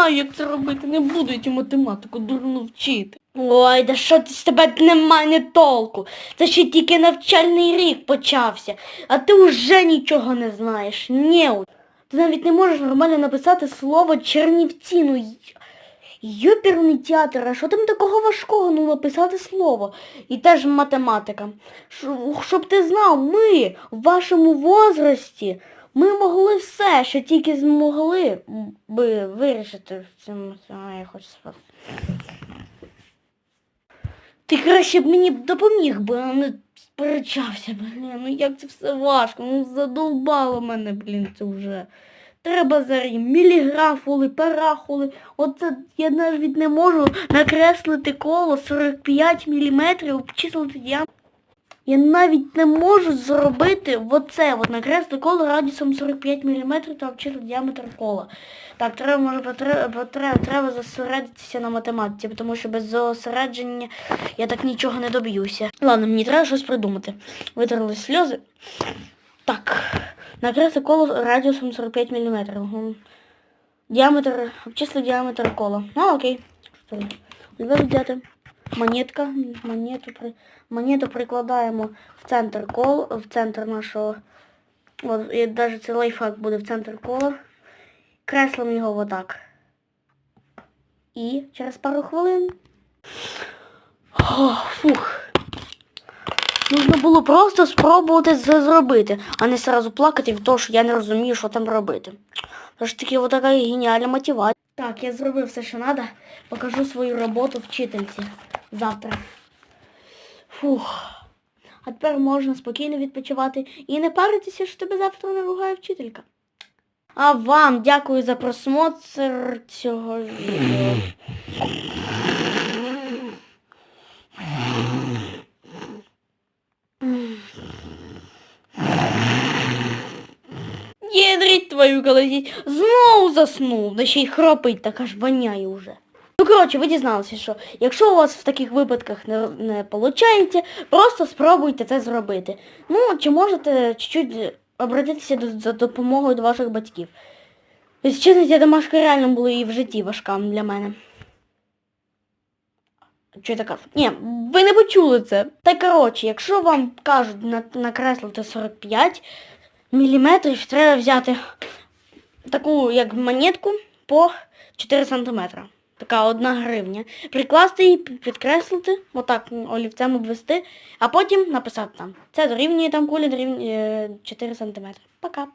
знаю, як це робити. Не буду я цю математику дурно вчити. Ой, да що ти з тебе немає не толку. Це ще тільки навчальний рік почався, а ти вже нічого не знаєш. Ні. Ти навіть не можеш нормально написати слово Чернівці. Ну, Юперний театр, а що там такого важкого, ну написати слово. І теж математика. Щоб ти знав, ми в вашому возрасті, ми могли все, що тільки змогли би вирішити в цьому. А, я хочу спати. Ти краще б мені допоміг би, а не сперечався, блін. Ну як це все важко, ну задовбало мене, блін, це вже. Треба зараз міліграфули, парахули. Оце я навіть не можу накреслити коло 45 мм, обчислити діаметр. Я навіть не можу зробити оце, от накреслити коло радіусом 45 мм та обчислити діаметр кола. Так, треба, може, потре- треба зосередитися на математиці, тому що без зосередження я так нічого не доб'юся. Ладно, мені треба щось придумати. Витерли сльози. Так. Накресли коло радіусом 45 мм. Діаметр, обчисли діаметр кола. Ну, окей. Що? Треба взяти монетка. Монету, монету прикладаємо в центр кола, в центр нашого. От, і навіть цей лайфхак буде в центр кола. Креслимо його отак. І через пару хвилин. О, фух. Нужно було просто спробувати це зробити, а не сразу плакати від того, що я не розумію, що там робити. Тож таки от така геніальна мотивація. Так, я зробив все, що треба. Покажу свою роботу вчительці завтра. Фух. А тепер можна спокійно відпочивати і не паритися, що тебе завтра не ругає вчителька. А вам дякую за просмотр цього відео. Єдріть твою колотіть. Знову заснув, да ще й хропить, так аж воняє уже. Ну, коротше, ви дізналися, що якщо у вас в таких випадках не, не виходить, просто спробуйте це зробити. Ну, чи можете чуть-чуть обратитися до, за допомогою до ваших батьків. Тобто, чесно, ця домашка реально була і в житті важка для мене. Що я кажу? Ні, ви не почули це. Та коротше, якщо вам кажуть на, накреслити 45 міліметрів, треба взяти таку як монетку по 4 см. Така одна гривня. Прикласти її, підкреслити, отак олівцем обвести, а потім написати там. Це дорівнює там кулі дорівнює 4 см. Пока.